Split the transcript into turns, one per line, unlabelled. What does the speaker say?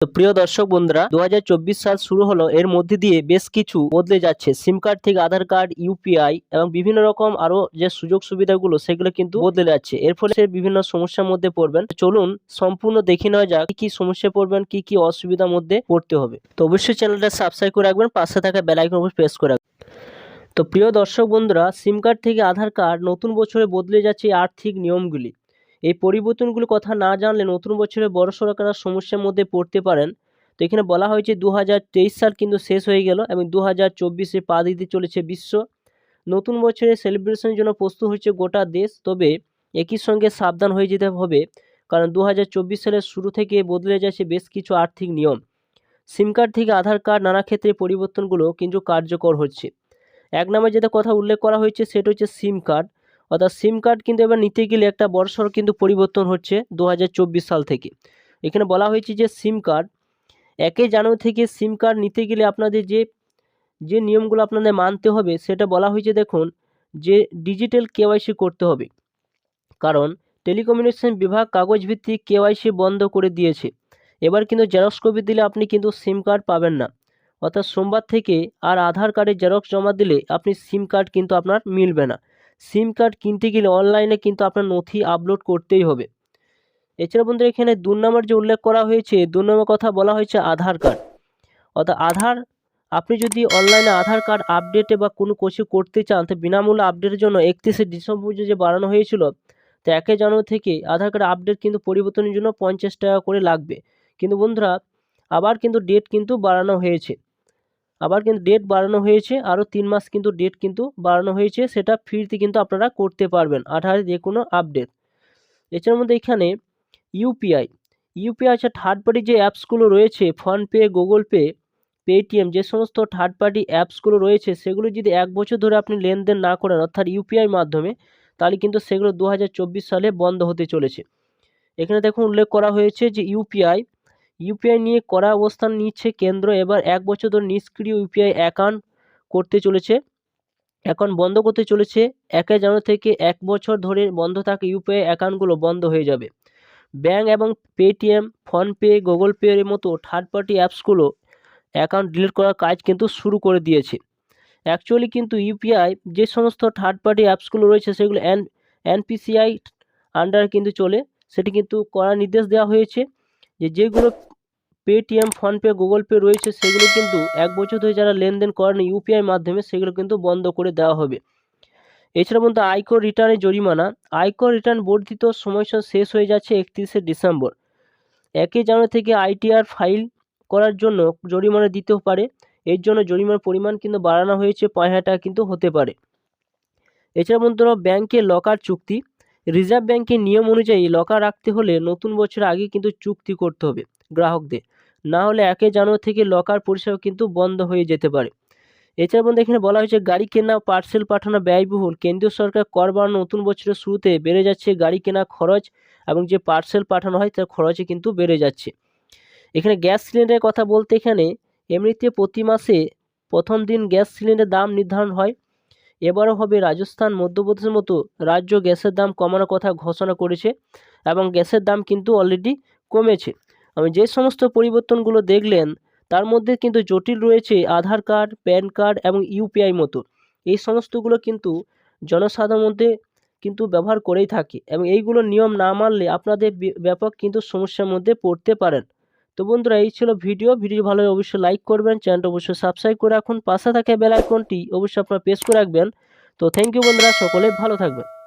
তো প্রিয় দর্শক বন্ধুরা দু হাজার চব্বিশ সাল শুরু হলো। এর মধ্যে দিয়ে বেশ কিছু বদলে যাচ্ছে। সিম কার্ড থেকে আধার কার্ড ইউপিআই এবং বিভিন্ন রকম আরও যে সুযোগ সুবিধাগুলো, সেগুলো কিন্তু বদলে যাচ্ছে। এর ফলে বিভিন্ন সমস্যার মধ্যে পড়বেন। চলুন সম্পূর্ণ দেখে নেওয়া যাক, কি সমস্যা পড়বেন, কি কি অসুবিধার মধ্যে পড়তে হবে। তো অবশ্যই চ্যানেলটা সাবস্ক্রাইব করে রাখবেন, পাশে থাকা বেল আইকন অবশ্যই প্রেস করে রাখবেন। তো প্রিয় দর্শক বন্ধুরা সিম কার্ড থেকে আধার কার্ড নতুন বছরে বদলে যাচ্ছে আর্থিক নিয়মগুলি। এই পরিবর্তনগুলোর কথা না জানলে নতুন বছরে বড় সড়কার সমস্যার মধ্যে পড়তে পারেন। তো এখানে বলা হয়েছে দু হাজার তেইশ সাল কিন্তু শেষ হয়ে গেল এবং দু হাজার চব্বিশে পা দিতে চলেছে বিশ্ব। নতুন বছরে সেলিব্রেশনের জন্য প্রস্তুত হচ্ছে গোটা দেশ, তবে একই সঙ্গে সাবধান হয়ে যেতে হবে, কারণ দু হাজার চব্বিশ সালের শুরু থেকে বদলে যাচ্ছে বেশ কিছু আর্থিক নিয়ম। সিম কার্ড থেকে আধার কার্ড নানা ক্ষেত্রে পরিবর্তনগুলো কিন্তু কার্যকর হচ্ছে। এক নামে যেটা কথা উল্লেখ করা হয়েছে, সেটা হচ্ছে সিম কার্ড অর্থাৎ সিম কার্ড কিন্তু এবার নিতে গেলে একটা বড়সড় কিন্তু পরিবর্তন হচ্ছে দু হাজার চব্বিশ সাল থেকে। এখানে বলা হয়েছে যে সিম কার্ড একে জানুয়ারি থেকে সিম কার্ড নিতে গেলে আপনাদের যে যে নিয়মগুলো আপনাদের মানতে হবে সেটা বলা হয়েছে দেখুন, যে ডিজিটাল কেওয়াইসি করতে হবে। কারণ টেলিকমিউনিকেশন বিভাগ কাগজ ভিত্তিক কেওয়াইসি বন্ধ করে দিয়েছে। এবার কিন্তু জেরক্স কপি দিলে আপনি কিন্তু সিম কার্ড পাবেন না। অর্থাৎ সোমবার থেকে আর আধার কার্ডের জেরক্স জমা দিলে আপনি সিম কার্ড কিন্তু আপনার মিলবে না। সিম কার্ড কিনতে গেলে অনলাইনে কিন্তু আপনার নথি আপলোড করতেই হবে। এছাড়া বন্ধুরা এখানে দু নম্বর যে উল্লেখ করা হয়েছে দু নম্বর কথা বলা হয়েছে আধার কার্ড অর্থাৎ আধার, আপনি যদি অনলাইনে আধার কার্ড আপডেটে বা কোনো কিছু করতে চান, তো বিনামূল্যে আপডেটের জন্য একত্রিশে ডিসেম্বর যে বাড়ানো হয়েছিল, তো একে জানুয়ারি থেকে আধার কার্ড আপডেট কিন্তু পরিবর্তনের জন্য পঞ্চাশ টাকা করে লাগবে। কিন্তু বন্ধুরা, আবার কিন্তু ডেট কিন্তু বাড়ানো হয়েছে। আবার কিন্তু ডেট বাড়ানো হয়েছে, আরও তিন মাস কিন্তু ডেট কিন্তু বাড়ানো হয়েছে, সেটা ফ্রিতে কিন্তু আপনারা করতে পারবেন আধারে যে কোনো আপডেট এছাড়ার মধ্যে এখানে ইউপিআই ইউপিআই আছে থার্ড পার্টি যে অ্যাপসগুলো রয়েছে ফোনপে গুগল পে পেটিএম যে সমস্ত থার্ড পার্টি অ্যাপসগুলো রয়েছে, সেগুলো যদি এক বছর ধরে আপনি লেনদেন না করেন, অর্থাৎ ইউপিআই মাধ্যমে, তাহলে কিন্তু সেগুলো দু হাজার চব্বিশ সালে বন্ধ হতে চলেছে। এখানে দেখুন উল্লেখ করা হয়েছে যে ইউপিআই ইউপিআই নিয়ে করা অবস্থান নিচ্ছে কেন্দ্র। এবার এক বছর ধরে নিষ্ক্রিয় ইউপিআই অ্যাকাউন্ট করতে চলেছে। এখন বন্ধ করতে চলেছে। একে জানুয়ারি থেকে এক বছর ধরে বন্ধ থাকা ইউপিআই অ্যাকাউন্টগুলো বন্ধ হয়ে যাবে। ব্যাঙ্ক এবং পেটিএম, ফোনপে, গুগল পে এর মতো থার্ড পার্টি অ্যাপসগুলো অ্যাকাউন্ট ডিলিট করার কাজ কিন্তু শুরু করে দিয়েছে। অ্যাকচুয়ালি কিন্তু ইউপিআই যে সমস্ত থার্ড পার্টি অ্যাপসগুলো রয়েছে সেগুলো এন, এনপিসিআই আন্ডার কিন্তু চলে। সেটি কিন্তু করার নির্দেশ দেওয়া হয়েছে যে যেগুলো পেটিএম ফোনপে গুগল পে রয়েছে, সেগুলো কিন্তু এক বছর ধরে যারা লেনদেন করেন ইউপিআই মাধ্যমে, সেগুলো কিন্তু বন্ধ করে দেওয়া হবে। এছাড়া বন্ধু আয়কর রিটার্নের জরিমানা। আয়কর রিটার্ন বর্ধিত সময়সীমা শেষ হয়ে যাচ্ছে একত্রিশে ডিসেম্বর। একই জানুয়ারি থেকে আইটিআর ফাইল করার জন্য জরিমানা দিতেও পারে। এর জন্য জরিমানার পরিমাণ কিন্তু বাড়ানো হয়েছে, পাঁচ হাজার টাকা কিন্তু হতে পারে। এছাড়া বন্ধুরা ব্যাংকের লকার চুক্তি। রিজার্ভ ব্যাংকের নিয়ম অনুযায়ী লকার রাখতে হলে নতুন বছর আগে কিন্তু চুক্তি করতে হবে গ্রাহকদের। না হলে একে জানুয়ারি থেকে লকার পরিষেবা কিন্তু বন্ধ হয়ে যেতে পারে। এছাড়া বন্ধু এখানে বলা হয়েছে, গাড়ি কেনা পার্সেল পাঠানো ব্যয়বহুল। কেন্দ্রীয় সরকার কর বাড়ানো নতুন বছরের শুরুতে বেড়ে যাচ্ছে গাড়ি কেনা খরচ এবং যে পার্সেল পাঠানো হয় তার খরচে কিন্তু বেড়ে যাচ্ছে। এখানে গ্যাস সিলিন্ডারের কথা বলতে এখানে এমনিতে প্রতি মাসে প্রথম দিন গ্যাস সিলিন্ডারের দাম নির্ধারণ হয়। এবারও হবে রাজস্থান, মধ্যপ্রদেশের মতো রাজ্য গ্যাসের দাম কমানোর কথা ঘোষণা করেছে এবং গ্যাসের দাম কিন্তু অলরেডি কমেছে। আমি যে সমস্ত পরিবর্তনগুলো দেখলেন, তার মধ্যে কিন্তু জটিল রয়েছে আধার কার্ড, প্যান কার্ড এবং ইউপিআই মতো। এই সমস্তগুলো কিন্তু জনসাধারণের মধ্যে কিন্তু ব্যবহার করেই থাকে এবং এইগুলো নিয়ম না মানলে আপনাদের ব্যাপক কিন্তু সমস্যার মধ্যে পড়তে পারেন। তো বন্ধুরা, এই ছিল ভিডিও। ভিডিও ভালো অবশ্যই লাইক করবেন, চ্যানেলটা অবশ্যই সাবস্ক্রাইব করে রাখুন। পাশে থাকা বেল আইকনটি অবশ্যই আপনারা প্রেস করে রাখবেন। তো থ্যাংক ইউ বন্ধুরা, সকলে ভালো থাকবেন।